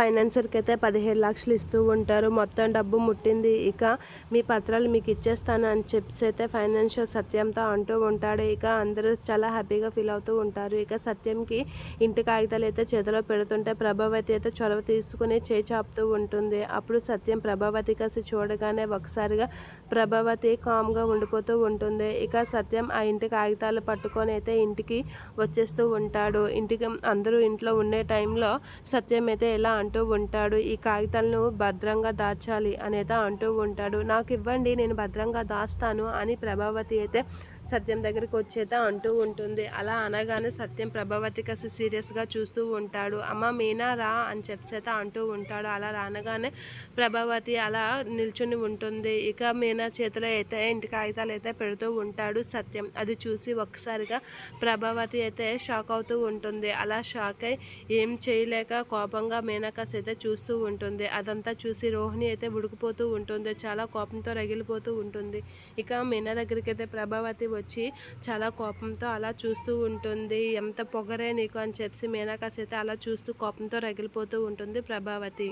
ఫైనాన్సర్కి అయితే పదిహేడు లక్షలు ఇస్తూ ఉంటారు. మొత్తం డబ్బు ముట్టింది ఇక మీ పత్రాలు మీకు ఇచ్చేస్తాను అని చెప్పి అయితే ఫైనాన్షియల్ సత్యంతో అంటూ ఉంటాడు. ఇక అందరూ చాలా హ్యాపీగా ఫీల్ అవుతూ ఉంటారు. ఇక సత్యంకి ఇంటి కాగితాలు అయితే చేతిలో పెడుతుంటే ప్రభావతి అయితే చొరవ తీసుకుని చేచాపుతూ ఉంటుంది. అప్పుడు సత్యం ప్రభావతి కలిసి చూడగానే ఒకసారిగా ప్రభావతి కామ్గా ఉండిపోతూ ఉంటుంది. ఇక సత్యం ఆ ఇంటి కాగితాలు పట్టుకొని అయితే ఇంటికి వచ్చేస్తూ ఉంటాడు. ఇంటికి అందరూ ఇంట్లో ఉండే టైంలో సత్యం అయితే ఎలా అంటూ ఉంటాడు. ఈ కాగితాలను భద్రంగా దాచాలి అనేత అంటూ ఉంటాడు. నాకు ఇవ్వండి నేను భద్రంగా దాస్తాను అని ప్రభావతి అయితే సత్యం దగ్గరికి వచ్చేత అంటూ ఉంటుంది. అలా అనగానే సత్యం ప్రభావతి కాస్త సీరియస్గా చూస్తూ ఉంటాడు. అమ్మ మీనా రా అని చెప్పేత అంటూ ఉంటాడు. అలా రానగానే ప్రభావతి అలా నిల్చుని ఉంటుంది. ఇక మీనా చేతిలో అయితే ఇంటి కాగితాలు అయితే పెడుతూ ఉంటాడు సత్యం. అది చూసి ఒక్కసారిగా ప్రభావతి అయితే షాక్ అవుతూ ఉంటుంది. అలా షాక్ అయి ఏం చేయలేక కోపంగా మీనా మీనాకాస్ అయితే చూస్తూ ఉంటుంది. అదంతా చూసి రోహిణి అయితే ఉడికిపోతూ ఉంటుంది. చాలా కోపంతో రగిలిపోతూ ఉంటుంది. ఇక మీనా దగ్గరికి అయితే ప్రభావతి వచ్చి చాలా కోపంతో అలా చూస్తూ ఉంటుంది. ఎంత పొగరే నీకు అని చెప్పి మీనాకాస్ అయితే అలా చూస్తూ కోపంతో రగిలిపోతూ ఉంటుంది ప్రభావతి.